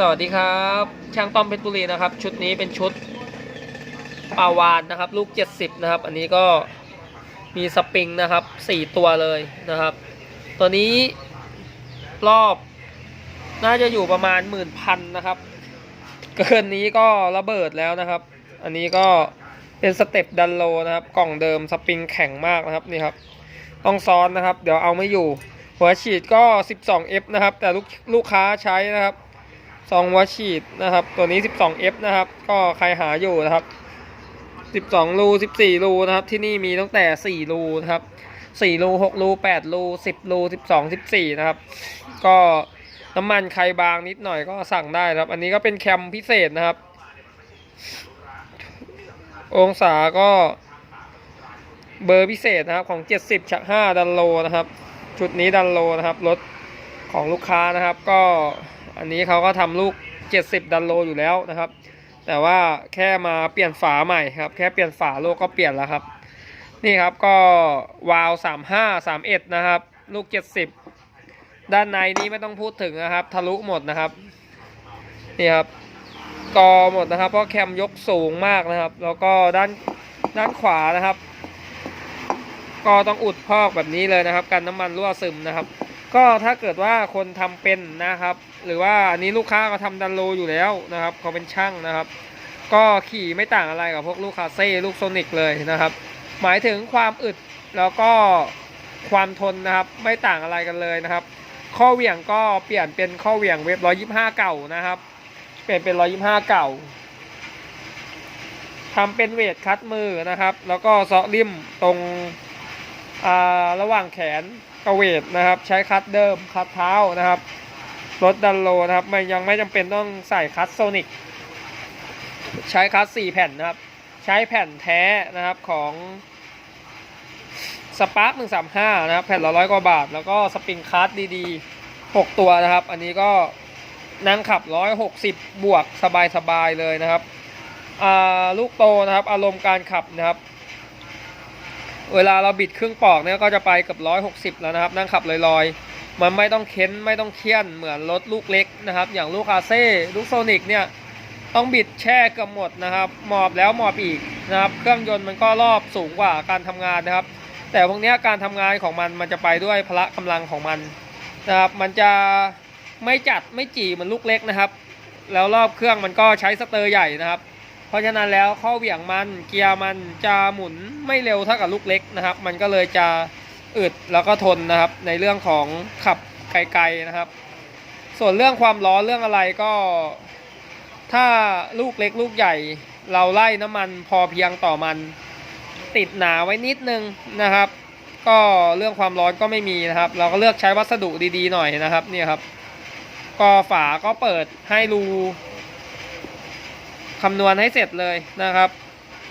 สวัสดีครับ ช่างต้อมเพชรบุรีนะครับ ชุดนี้เป็นชุดปาวานนะครับ ลูก 70 นะครับ อันนี้ก็มีสปริงนะครับ 4 ตัวเลยนะครับ ตัวนี้รอบน่าจะอยู่ประมาณหมื่นพันนะครับเกินนี้ก็ระเบิดแล้วนะครับ อันนี้ก็เป็นสเต็ปดันโลนะครับ กล่องเดิมสปริงแข็งมากนะครับนี่ครับ ต้องซ้อนนะครับ เดี๋ยวเอาไม่อยู่ หัวฉีดก็ 12F นะครับ แต่ลูกลูกค้าใช้นะครับ ซองหัวฉีดนะครับ ตัวนี้ 12F นะครับ ก็ใครหาอยู่นะครับ 12 รู 14 รูนะครับ ที่นี่มีตั้งแต่ 4 รูนะครับ 4 รู 6 รู 8 รู 10 รู 12 14 นะครับ ก็น้ำมันใครบางนิดหน่อยก็สั่งได้นะครับ อันนี้ก็เป็นแคมพิเศษนะครับ องศาก็เบอร์พิเศษนะครับของ 70 ชัก 5 ดันโลนะครับ ชุดนี้ดันโลนะครับ รถ ของลูกค้านะครับ ก็อันนี้เขาก็ทำลูก 70 ดันโลอยู่แล้วนะครับ แต่ว่าแค่มาเปลี่ยนฝาใหม่ครับ แค่เปลี่ยนฝาโลกก็เปลี่ยนแล้วครับ นี่ครับก็วาล์ว35 31 นะครับ ลูก 70 ด้านในนี้ไม่ต้องพูดถึงนะครับ ทะลุหมดนะครับ นี่ครับกอหมดนะครับ เพราะแคมยกสูงมากนะครับ แล้วก็ด้านด้านขวานะครับ ก็ต้องอุดพอกแบบนี้เลยนะครับ กันน้ำมันรั่วซึมนะครับ ก็ถ้าเกิดว่าคนทำเป็นนะครับ หรือว่าอันนี้ลูกค้าก็ทำดันโลอยู่แล้วนะครับเขาเป็นช่างนะครับ ก็ขี่ไม่ต่างอะไรกับพวกลูกคาเซ่ลูกโซนิกเลยนะครับ หมายถึงความอึดแล้วก็ความทนนะครับไม่ต่างอะไรกันเลยนะครับ ข้อเหวี่ยงก็เปลี่ยนเป็นข้อเหวี่ยงเว็บ125เก่านะครับ เปลี่ยนเป็น125เก่าทำเป็นเวทคัดมือนะครับ แล้วก็เซาะริมตรงอ่าระหว่างแขน กระเวทนะครับ ใช้คัตเดิมคัตเท้านะครับรถดันโลนะครับไม่ยังไม่จำเป็นต้องใส่คัตโซนิกใช้คัต4แผ่นนะครับ ใช้แผ่นแท้นะครับของสปาร์คหนึ่งสามห้านะครับ แผ่นละร้อยกว่าบาท แล้วก็สปริงคัตดีๆหกตัวนะครับ อันนี้ก็นั่งขับร้อยหกสิบบวกสบายๆเลยนะครับลูกโตนะครับ อารมณ์การขับนะครับ เวลาเราบิดเครึ่องปอกเนี่ยก็จะไปเกับร้อยหกสิบแล้วนะครับ นั่งขับลอยๆ มันไม่ต้องเค้นไม่ต้องเคี่ยนเหมือนรถลูกเล็กนะครับ อย่างลูกคาเซ่ลูกโซนิกเนี่ยต้องบิดแช่เกือบหมดนะครับ หมอบแล้วหมอบอีกนะครับ เครื่องยนต์มันก็รอบสูงกว่าการทำงานนะครับ แต่พวกนี้การทำงานของมันมันจะไปด้วยพละกำลังของมันนะครับ มันจะไม่จัดไม่จีเหมือนลูกเล็กนะครับ แล้วรอบเครื่องมันก็ใช้สเตอร์ใหญ่นะครับ เพราะฉะนั้นแล้วข้อเหวี่ยงมันเกียร์มันจะหมุนไม่เร็วเท่ากับลูกเล็กนะครับ มันก็เลยจะอึดแล้วก็ทนนะครับ ในเรื่องของขับไกลๆนะครับ ส่วนเรื่องความร้อนเรื่องอะไรก็ ถ้าลูกเล็กลูกใหญ่ เราไล่น้ำมันพอเพียงต่อมัน ติดหนาไว้นิดนึงนะครับ ก็เรื่องความร้อนก็ไม่มีนะครับ เราก็เลือกใช้วัสดุดีๆหน่อยนะครับเนี่ยครับ ก็ฝาก็เปิดให้รู คำนวณให้เสร็จเลยนะครับ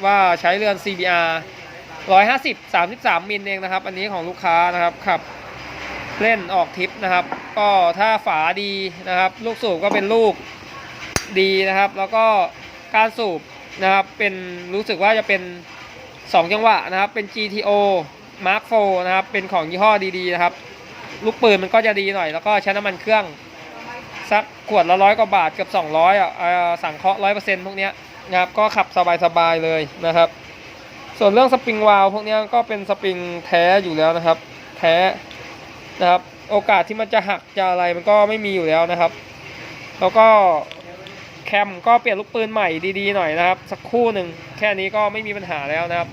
ว่าใช้เรือน CBR 150 33 มิลเองนะครับ อันนี้ของลูกค้านะครับขับเล่นออกทิปนะครับ ก็ถ้าฝาดีนะครับ ลูกสูบก็เป็นลูกดีนะครับ แล้วก็การสูบนะครับเป็นรู้สึกว่าจะเป็น 2 จังหวะนะครับ เป็น GTO Mark 4นะครับ เป็นของยี่ห้อดีๆนะครับ ลูกปืนมันก็จะดีหน่อย แล้วก็ใช้น้ำมันเครื่อง สักขวดละร้อยกว่าบาทเกือบ200อะเอ่อสั่งเคาะร้อยเปอร์เซ็นต์พวกเนี้ยนะครับก็ขับสบายๆเลยนะครับ ส่วนเรื่องสปริงวาลวพวกเนี้ยก็เป็นสปริงแท้อยู่แล้วนะครับ แท้นะครับ โอกาสที่มันจะหักจะอะไรมันก็ไม่มีอยู่แล้วนะครับ แล้วก็แคมก็เปลี่ยนลูกปืนใหม่ดีๆหน่อยนะครับ สักคู่หนึ่งแค่นี้ก็ไม่มีปัญหาแล้วนะครับ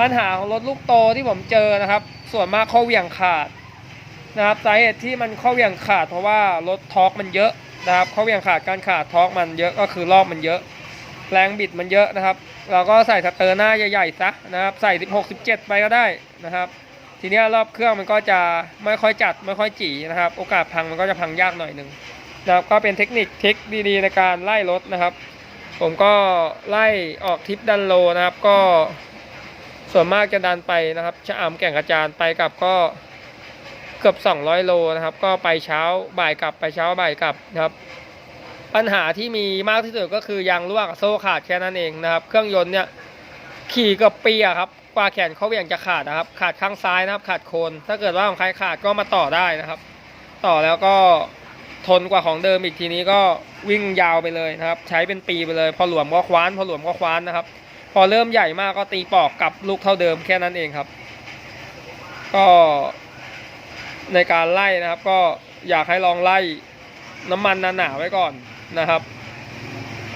ปัญหาของรถลูกโตที่ผมเจอนะครับ ส่วนมากข้อเหวี่ยงขาด นะครับสาเหตุที่มันข้อเหวี่ยงขาดเพราะว่ารถทอร์กมันเยอะนะครับข้อเหวี่ยงขาดการขาดทอร์กมันเยอะก็คือรอบมันเยอะ แรงบิดมันเยอะนะครับ เราก็ใส่สเตอร์หน้าใหญ่ๆซะนะครับใส่ 16 17 ไปก็ได้นะครับ ทีนี้รอบเครื่องมันก็จะไม่ค่อยจัดไม่ค่อยจีนะครับ โอกาสพังมันก็จะพังยากหน่อยหนึ่งนะครับก็เป็นเทคนิคเทคดีๆในการไล่รถนะครับ ผมก็ไล่ออกทิปดันโลนะครับก็ส่วนมากจะดันไปนะครับชะอำแก่งกระจานไปกลับก็ เกือบ 200 โลนะครับ ก็ไปเช้าบ่ายกลับไปเช้าบ่ายกลับนะครับปัญหาที่มีมากที่สุดก็คือยางรั่วกับโซ่ขาดแค่นั้นเองนะครับ เครื่องยนต์เนี่ยขี่กับปีอะครับกว่าแขนเขาเวียงจะขาดนะครับ ขาดข้างซ้ายนะครับ ขาดโคน ถ้าเกิดว่าของใครขาดก็มาต่อได้นะครับ ต่อแล้วก็ทนกว่าของเดิมอีกทีนี้ก็วิ่งยาวไปเลยนะครับ ใช้เป็นปีไปเลย พอหลวมก็คว้าน พอหลวมก็คว้านนะครับ พอเริ่มใหญ่มากก็ตีปอกกลับลูกเท่าเดิมแค่นั้นเองครับ ก็ ในการไล่นะครับ ก็อยากให้ลองไล่น้ำมันหนาๆไว้ก่อนนะครับ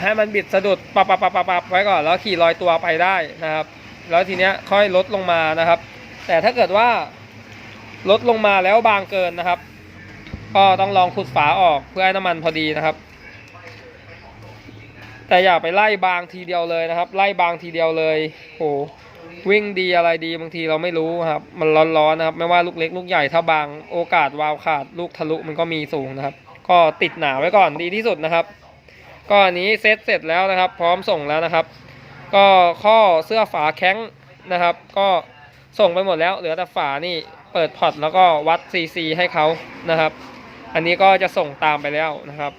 ให้มันบิดสะดุดปับปับปับปับปับไว้ก่อน แล้วขี่ลอยตัวไปได้นะครับ แล้วทีเนี้ยค่อยลดลงมานะครับ แต่ถ้าเกิดว่าลดลงมาแล้วบางเกินนะครับ ก็ต้องลองขุดฝาออกเพื่อให้น้ำมันพอดีนะครับ แต่อย่าไปไล่บางทีเดียวเลยนะครับ ไล่บางทีเดียวเลยโห วิ่งดีอะไรดีบางทีเราไม่รู้ครับ มันร้อนๆนะครับ ไม่ว่าลูกเล็กลูกใหญ่ถ้าบางโอกาสวาวขาดลูกทะลุมันก็มีสูงนะครับ ก็ติดหนาไว้ก่อนดีที่สุดนะครับ ก็อันนี้เซตเสร็จแล้วนะครับ พร้อมส่งแล้วนะครับ ก็ข้อเสื้อฝาแข้งนะครับ ก็ส่งไปหมดแล้วเหลือแต่ฝานี่เปิดพอร์ตแล้วก็วัดซีซีให้เขานะครับ อันนี้ก็จะส่งตามไปแล้วนะครับ